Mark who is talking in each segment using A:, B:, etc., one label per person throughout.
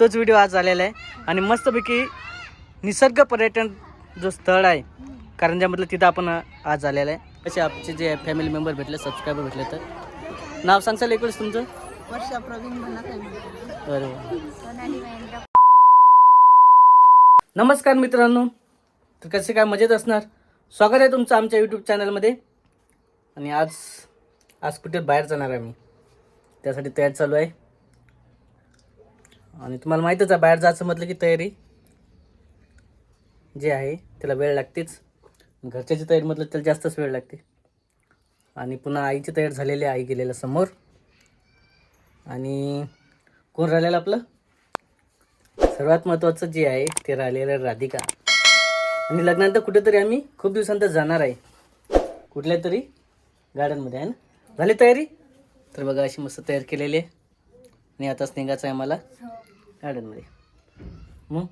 A: तोच व्हिडिओ आज आलेला आहे. आणि मस्तपैकी निसर्ग पर्यटन जो स्थळ आहे कारंजामधलं तिथं आपण आज आलेलं आहे. असे आमचे जे फॅमिली मेंबर भेटले सबस्क्रायबर भेटले तर. नाव सांगसाल एकवेळेस तुमचं?
B: वर्षा प्रवीण
A: वा. नमस्कार मित्रांनो. तर कसे काय मजेत असणार? स्वागत आहे तुमचं आमच्या यूट्यूब चॅनलमध्ये आणि आज आज कुठे बाहेर जाणार आहे मी त्यासाठी तयार चालू आहे. आणि तुम्हाला माहीतच आहे बाहेर जायचं म्हटलं की तयारी जे आहे त्याला वेळ लागतेच. घरच्याची तयारी म्हटलं त्याला जास्तच वेळ लागते. आणि पुन्हा आईची तयार झालेली आहे आई गेलेल्या समोर. आणि कोण राहिलेलं आपलं? सर्वात महत्त्वाचं जे आहे ते राहिलेलं आहे राधिका. आणि लग्नानंतर कुठेतरी आम्ही खूप दिवसानंतर जाणार आहे. कुठल्या तरी गार्डनमध्ये आहे ना? झाली तयारी? तर बघा अशी मस्त तयार केलेली आहे. आणि आताच निघायचं आहे आम्हाला. हो. गार्डनमध्ये मग?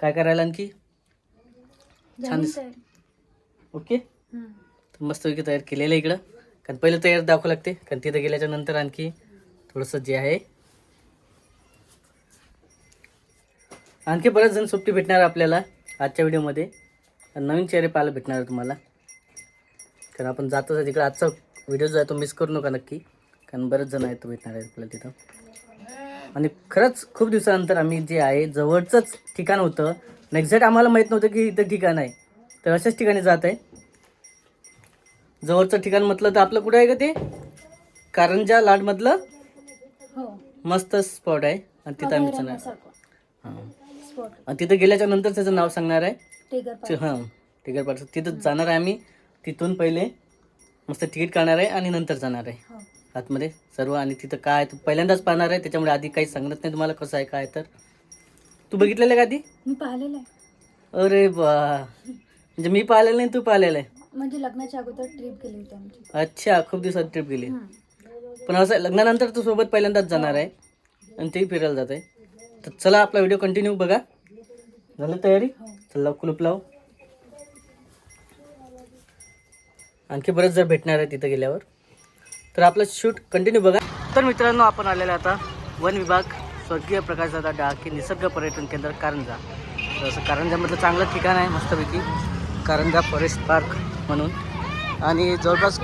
A: काय करायला आणखी? छान दिस ओके. तर मस्तपैकी तयार केलेलं आहे इकडं. कारण पहिलं तयार दाखवं लागते. कारण तिथं गेल्याच्यानंतर आणखी थोडंसं जे आहे. आणखी बरेच जण सुट्टी भेटणार आपल्याला आजच्या व्हिडिओमध्ये. नवीन चेहरे पाहायला भेटणार आहे तुम्हाला. कारण आपण जातोच आहे तिकडे. आजचा व्हिडिओ जो आहे तो मिस करू नका नक्की. कारण बरेच जण आहेत तो भेटणार आहे आपल्याला तिथं. आणि खरंच खूप दिवसानंतर आम्ही जे आहे जवळचंच ठिकाण होतं. एक्झॅक्ट आम्हाला माहीत नव्हतं की इथं ठिकाण आहे. तर अशाच ठिकाणी जात आहे. जवळचं ठिकाण म्हटलं तर आपलं कुठं आहे का ते? कारंजा लाडमधलं
B: हो.
A: मस्त स्पॉट आहे. आणि तिथं आम्ही जाणार हां. आणि तिथं गेल्याच्यानंतर त्याचं नाव सांगणार आहे.
B: टिगर
A: हां. टिकर पार्क. तिथं जाणार आहे आम्ही. तिथून पहिले मस्त तिकीट काढणार आहे आणि नंतर जाणार आहे.
B: हो.
A: आतमध्ये सर्व आणि तिथं काय आहे, तू पहिल्यांदाच पाहणार आहे त्याच्यामुळे आधी काही सांगत नाही तुम्हाला कसं आहे काय तर. तू बघितलेलं आहे का आधी?
B: मी पाहिलेलं आहे.
A: अरे बा म्हणजे मी पाहिलेलं नाही तू पाहिलेलं आहे.
B: म्हणजे लग्नाच्या अगोदर ट्रिप केली होती आमची.
A: अच्छा खूप दिवसात ट्रिप गेली
B: हम्म.
A: पण असं लग्नानंतर तू सोबत पहिल्यांदाच जाणार आहे आणि तेही फिरायला जात आहे. तर चला आपला व्हिडिओ कंटिन्यू बघा. झालं तयारी?
B: हो.
A: चला कुलूप लाव. आणखी बरेच जर भेटणार आहे तिथं गेल्यावर. तर आपलं शूट कंटिन्यू बघा. तर मित्रांनो आपण आलेला आता वन विभाग स्वर्गीय प्रकाशदादा डाके निसर्ग पर्यटन केंद्र कारंजा. तर असं कारंजामधलं चांगलं ठिकाण आहे मस्तपैकी. कारंजा फॉरेस्ट पार्क म्हणून. आणि जवळपास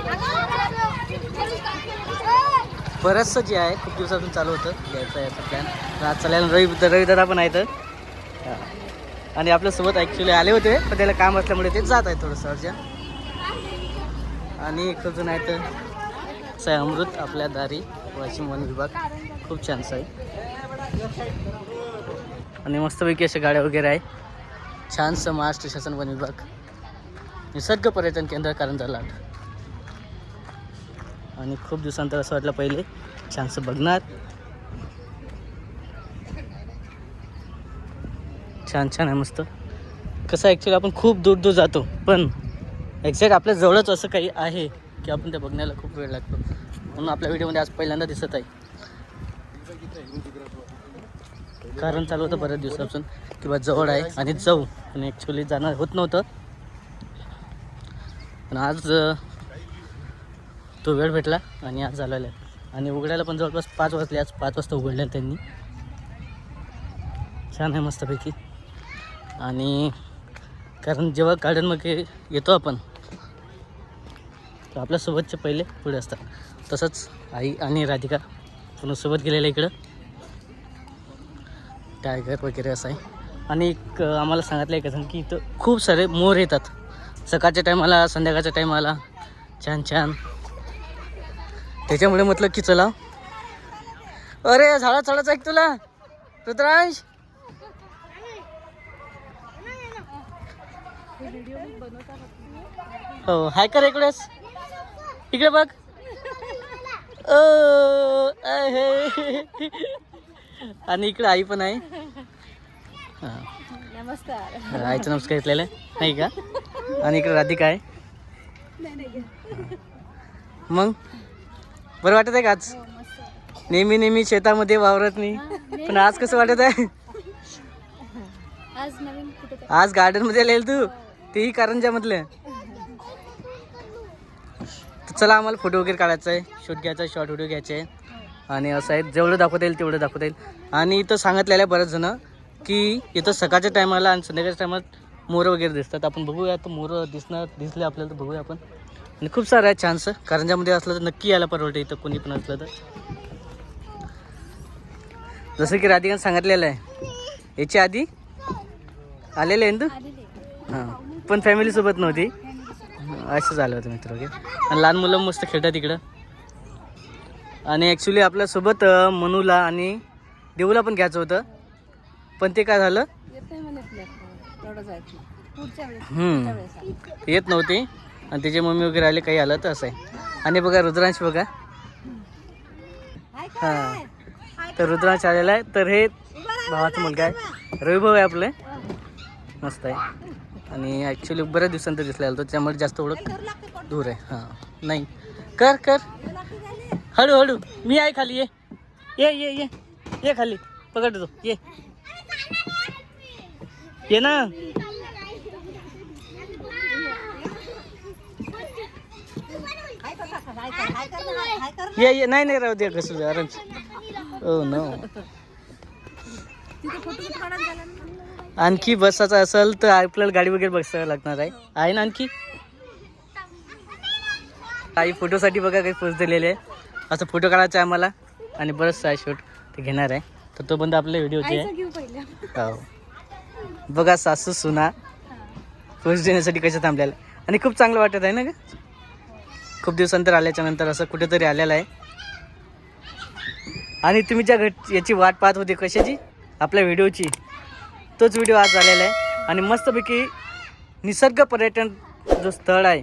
A: बरंचसं जे आहे खूप दिवसातून चालू होतं घ्यायचं याचा प्लॅन आज चालायला रवी रवीदादा पण आहेत. आणि आपल्यासोबत ॲक्च्युली आले होते पण त्याला काम असल्यामुळे ते जात आहे थोडंसं अर्जा आणि एक जण आहेत. असं आहे अमृत आपल्या दारी वाशिम वन विभाग. खूप छानसं आहे आणि मस्तपैकी अशा गाड्या वगैरे आहे छानसं महाराष्ट्र शासन वन विभाग. निसर्ग पर्यटन केंद्र कारंजा लाट. आणि खूप दिवसानंतर असं वाटलं पहिले छानसं बघणार. छान छान आहे मस्त. कसं ॲक्च्युली आपण खूप दूर दूर जातो पण एक्झॅक्ट आपल्या जवळच असं काही आहे. की आपण ते बघण्याला खूप वेळ लागतो. म्हणून आपल्या व्हिडिओमध्ये आज पहिल्यांदा दिसत आहे. कारण चालू होतं बऱ्याच दिवसापासून किंवा जवळ आहे आणि जाऊ. आणि ॲक्च्युली जाणार होत नव्हतं. पण आज तो वेळ भेटला आणि आज झालेला आहे. आणि उघडायला पण जवळपास पाच वाजले आज पाच वाजता उघडले त्यांनी. छान आहे मस्तपैकी. आणि कारण जेव्हा गार्डनमध्ये येतो आपण तर आपल्यासोबतचे पहिले पुढे असतात. तसंच आई आणि राधिका पुन्हा सोबत गेलेल्या इकडं. टायगर वगैरे असं आहे. आणि एक आम्हाला सांगितलं आहे का की इथं खूप सारे मोर येतात. सकाळच्या टायमाला संध्याकाळच्या टायमाला. छान छान. त्याच्यामुळे म्हटलं की चला. अरे झाडा चढायचं ऐक तुला. रुद्रांश. हो हाय कर इकडेच. इकडे बघ. आणि इकडे आई पण आहे. हा.
B: नमस्कार
A: आईचं नमस्कार घेतलेलं नाही का? आणि इकडे राधिका आहे. मग? बरं वाटत आहे का आज? नेहमी नेहमी शेतामध्ये वावरत नाही. पण आज कसं वाटत आहे?
B: आज
A: गार्डनमध्ये आलेल तू. तेही कारंजामधलं चला आम्हाला फोटो वगैरे काढायचा आहे शूट घ्यायचा आहे शॉर्ट व्हिडिओ घ्यायचे. आहे आणि असं आहे जेवढं दाखवता येईल तेवढं दाखवता येईल आणि इथं सांगितलेलं आहे बरेच जण की इथं सकाळच्या टायमाला आणि संध्याकाळच्या टायमाला मोरं वगैरे दिसतात. आपण बघूया तर मोरं दिसणार दिसले आपल्याला तर बघूया आपण. आणि खूप सारं आहे छानसं कारंजामध्ये असलं तर नक्की यायला परवडतं इथं कोणी पण असलं तर. जसं की राधिकाने सांगितलेलं आहे. याच्या आधी आलेले आहे ना हां. पण फॅमिलीसोबत नव्हती. असं झालं होतं मित्र वगैरे आणि लहान मुलं मस्त खेळतात इकडं. आणि ॲक्च्युली आपल्यासोबत मनूला आणि देऊला पण घ्यायचं होतं. पण ते काय झालं?
B: येत
A: नव्हते. आणि त्याची मम्मी वगैरे आले काही आलं तर असं आहे. आणि बघा रुद्रांश बघा. हां. तर रुद्रांश आलेला आहे. तर हे भावाचा मुलगा आहे. रविभाऊ आहे आपले. मस्त आहे. आणि ॲक्च्युली बऱ्याच दिवसांतर दिसला तो त्यामुळे जास्त ओळख दूर आहे. हां. नाही. कर कर. हळूहळू. मी आहे खाली ये. ये ये ये. ये खाली. पकडतो ये. ये ना. ये ये. नाही नाही राहू दे कसं आराम हो ना? आणखी बसायचं असेल तर आपल्याला गाडी वगैरे बसायला लागणार आहे. आहे ना आणखी? काही फोटोसाठी बघा काही पोच दिलेले आहे. असं फोटो काढायचा आहे आम्हाला. आणि बरंचसं आहे शूट ते घेणार आहे. तर तो बंद आपल्या व्हिडिओचे हो. बघा सासू सुना. पोच देण्यासाठी कशा थांबलेल्या आणि खूप चांगलं वाटत आहे ना ग? खूप दिवसांतर आल्याच्यानंतर असं कुठेतरी आलेलं आहे. आणि तुम्ही ज्या घट याची वाट पाहत होते कशाची? आपल्या व्हिडिओची तोच व्हिडिओ आज आलेला आहे. आणि मस्तपैकी निसर्ग पर्यटन जो स्थळ आहे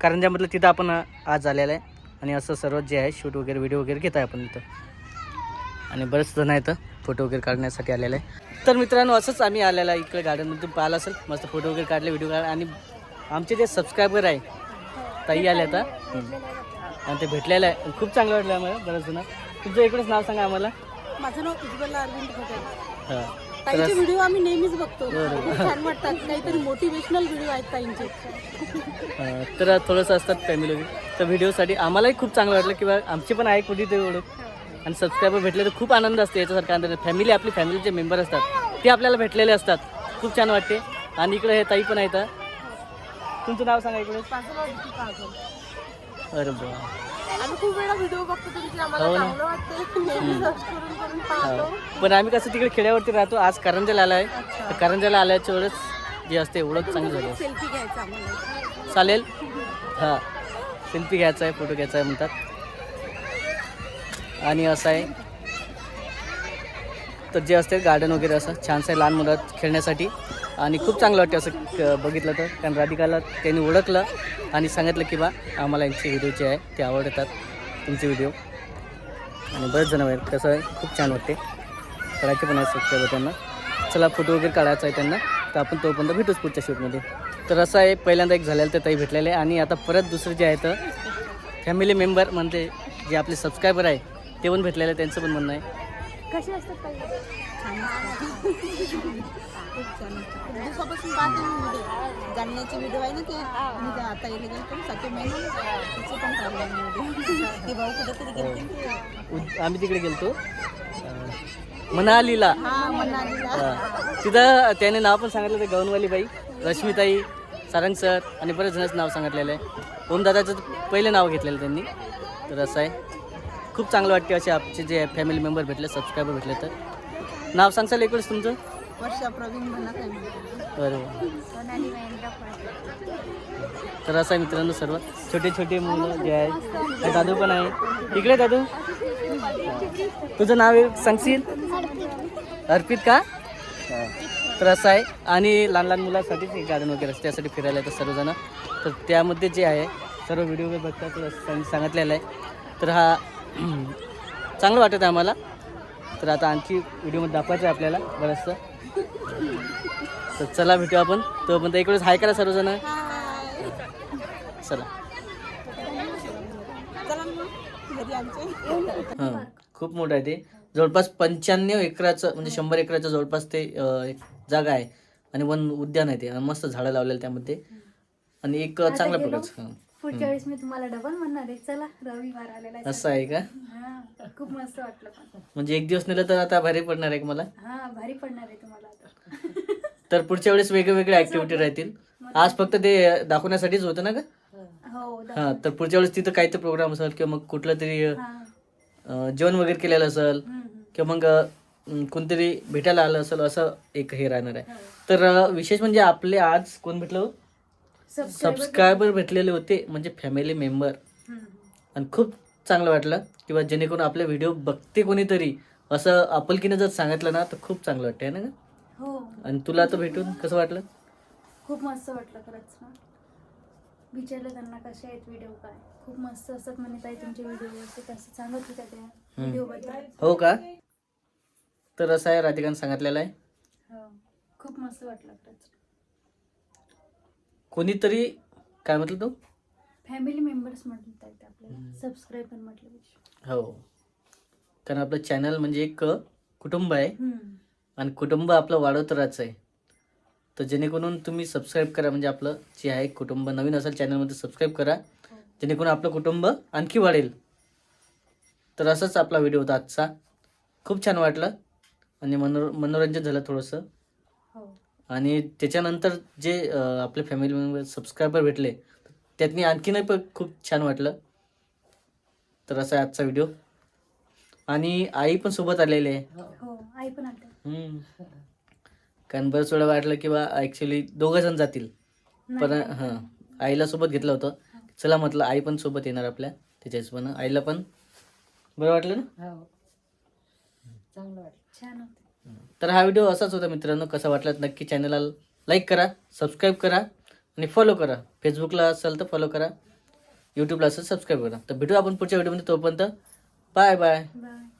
A: कारंजामधलं तिथं आपण आज आलेलं आहे. आणि असं सर्व जे आहे शूट वगैरे व्हिडिओ वगैरे घेत आहे आपण इथं. आणि बरेच जण आहेत फोटो वगैरे काढण्यासाठी आलेलं आहे. तर मित्रांनो असंच आम्ही आलेलं आहे इकडे गार्डनमध्ये पाहिलं असेल. मस्त फोटो वगैरे काढले व्हिडिओ काढले. आणि आमचे जे सबस्क्रायबर आहे ताई आले आता. आणि ते भेटलेलं आहे. खूप चांगलं वाटलं आम्हाला बऱ्याच जण. तुमचं इकडेच नाव सांगा आम्हाला.
C: माझं नाव उज्ज्वला अरविंद
A: हां.
C: ताईंचे व्हिडिओ आम्ही नेहमीच बघतो. खूप छान वाटतात. काहीतरी मोटिवेशनल व्हिडिओ आहेत ताईंचे.
A: अं, तर थोडंसं असतात फॅमिली तर व्हिडिओसाठी आम्हालाही खूप चांगलं वाटलं किंवा आमची पण आहे कुठेतरी ओळख. आणि सबस्क्रायबर भेटले तर खूप आनंद असतो याच्यासारखा आनंद फॅमिली आपली फॅमिलीचे मेंबर असतात. ते आपल्याला भेटलेले असतात. खूप छान वाटते. आणि इकडे हे ताई पण आहेत तुमचं नाव सांगा इकडे.
C: माझं नाव
A: अरे बा
C: आम्ही खूप वेळा व्हिडिओ बघतो तुमचे आम्हाला
A: हो ना.
C: चांगलं वाटतं नेहमी सर्च करून करून पाहतो.
A: पण आम्ही कसं तिकडे खेड्यावरती राहतो. आज करंजाला आलाय. तर करंजाला आल्याच्या वेळेस जे असते ओळख चांगली झाली. असते.
C: सेल्फी घ्यायचा आम्हाला.
A: चालेल? हां. सेल्फी घ्यायचा आहे फोटो घ्यायचा आहे म्हणतात. आणि असं आहे. तर जे असते गार्डन वगैरे असं. छानसं आहे लहान मुलं खेळण्यासाठी. आणि खूप चांगलं वाटते असं क- बघितलं तर. कारण राधिकाला त्यांनी ओळखलं आणि सांगितलं की बा आम्हाला यांचे व्हिडिओ जे आहे ते आवडतात तुमचे व्हिडिओ आणि बरेच जण आहेत कसं आहे खूप छान वाटते. करायचे पण आहे सबस्क्रायबर त्यांना. चला फोटो वगैरे काढायचा आहे त्यांना. तर आपण तोपर्यंत भेटूच पुढच्या शूटमध्ये तर असं आहे पहिल्यांदा एक झालेलं तर ताई भेटलेले आहे. आणि आता परत दुसरं जे आहे तर फॅमिली मेंबर म्हणजे जे आपले सबस्क्रायबर आहे ते पण भेटलेले आहे त्यांचं पण म्हणणं आहे.
B: कसे असतात ताई?
C: खूप छान असतं खूप दिवसापासून पाहते मी व्हिडिओ जाणण्याचे व्हिडिओ आहे ना ते. मी आता येले गेलो सातव्या महिन्यात त्याचे पण काढले मी व्हिडिओ ते भाऊ कुठेतरी गेले ते.
A: उद- आम्ही तिकडे गेलतो. मनालीला.
C: हा मनालीला.
A: हां. तिथं त्याने नाव पण सांगितलं ते गौनवाली बाई रश्मिताई सारंग सर आणि बरेच जणांचं नाव सांगितलेलं आहे. ओमदादाचं पहिलं नाव घेतलेलं त्यांनी. तर असं आहे. खूप चांगलं वाटते असे आमचे जे फॅमिली मेंबर भेटले सबस्क्रायबर भेटले तर. नाव सांगसाल एकवेळेस तुमचं?
C: वर्षा प्रवीण
A: बरोबर. तर असं आहे मित्रांनो सर्व छोटे छोटे मुलं जे आहेत. दादू पण आहे. इकडे दादू. तुझं नाव सांगशील? अर्पित. का? तर असं आहे. आणि लहान लहान मुलांसाठी गार्डन वगैरे त्यासाठी फिरायला येतात सर्वजण. तर त्यामध्ये जे आहे सर्व व्हिडिओ वगैरे बघतात सांगितलेलं आहे. तर हा चांगलं वाटत आहे आम्हाला. तर आता आणखी व्हिडिओमध्ये दाखवायचं आहे आपल्याला बरंचसं. तर चला भेटू आपण. तोपर्यंत इकडेच हाय करा सर्वजण. चला. हां खूप मोठं आहे ते. जवळपास पंच्याण्णव एकराचं म्हणजे शंभर एकराचं जवळपास ते एक जागा आहे. आणि वन उद्यान आहे ते. आणि मस्त झाडं लावलेलं त्यामध्ये. आणि एक चांगल्या प्रकारचं
B: पुढच्या वेळेस मी तुम्हाला डबल म्हणणार आहे. चला रविवार आलेला आहे
A: असं आहे का?
B: हा खूप मस्त वाटलं पण.
A: म्हणजे एक दिवस नेलं तर आता भारी पडणार आहे का मला?
B: हा भारी पडणार आहे तुम्हाला आता.
A: तर पुढच्या वेळेस वेगळे वेगळे ऍक्टिव्हिटी राहतील. आज फक्त ते दाखवण्यासाठीच होतं ना का
B: हो दा-
A: हा तर पुढच्या वेळेस तिथं काहीतरी प्रोग्राम असेल किंवा मग कुठलं तरी
B: हा.
A: अं, जेवण वगैरे केलेलं असेल
B: हम्म, हम्म.
A: किंवा मग अं, कोणतरी भेटायला आलं असेल असं एक हे राहणार आहे. तर अं, विशेष म्हणजे आपले आज कोण भेटलं हो? सबस्क्रायबर भेटलेले होते म्हणजे फॅमिली मेंबर. आणि खूप चांगलं वाटलं किंवा जेणेकरून आपले व्हिडिओ बघते कोणीतरी असं आपुलकीनं जर सांगितलं ना तर खूप चांगलं वाटतं आहे ना?
B: हो.
A: आणि तुला तर भेटून कसं वाटलं?
B: खूप मस्त वाटलं खरंच ना. विचारलं त्यांना कसे आहेत व्हिडिओ काय. खूप मस्त असतात म्हणे ताई तुमचे व्हिडिओ असं सांगत होत्या त्या व्हिडिओ बद्दल.
A: हो का? तर असं आहे राधिकाने सांगितलेलं आहे.
B: हो. खूप मस्त वाटलं खरंच.
A: कोणीतरी काय म्हटलं तू?
B: फॅमिली मेंबर्स म्हणतात म्हटलं
A: हो. कारण आपलं चॅनल म्हणजे एक कुटुंब आहे.
B: हम्म.
A: आणि कुटुंब आपलं वाढवत राहायचं आहे. तर जेणेकरून तुम्ही सबस्क्राईब करा. म्हणजे आपलं जे आहे कुटुंब नवीन असेल चॅनलमध्ये सबस्क्राईब करा.
B: हो.
A: जेणेकरून आपलं कुटुंब आणखी वाढेल. तर असंच आपला व्हिडिओ होता आजचा. खूप छान वाटलं. आणि मनोर मनोरंजन झालं थोडंसं.
B: हो.
A: आणि त्याच्यानंतर जे आपले फॅमिली मेंबर सबस्क्रायबर भेटले त्यातनी आणखीनही पण खूप छान वाटलं. तर असा आहे आजचा व्हिडिओ आणि आई पण सोबत आलेली आहे.
B: हो आई पण
A: हम्म. कारण बरंच वेळा वाटलं की बा ॲक्च्युली दोघं जण जातील. पण
B: नाही.
A: हां आईला सोबत घेतलं होतं. चला म्हटलं आई पण सोबत येणार आपल्या त्याच्या हिशोबानं आईला पण. बरं वाटलं ना?
B: छान होते.
A: तर हा व्हिडिओ असाच होता मित्रांनो. कसा वाटला नक्की चॅनलला लाईक करा सबस्क्राईब करा आणि फॉलो करा. फेसबुकला असेल तर फॉलो करा. यूट्यूबला असेल सबस्क्राईब करा. तर भेटू आपण पुढच्या व्हिडिओमध्ये तोपर्यंत बाय बाय
B: बाय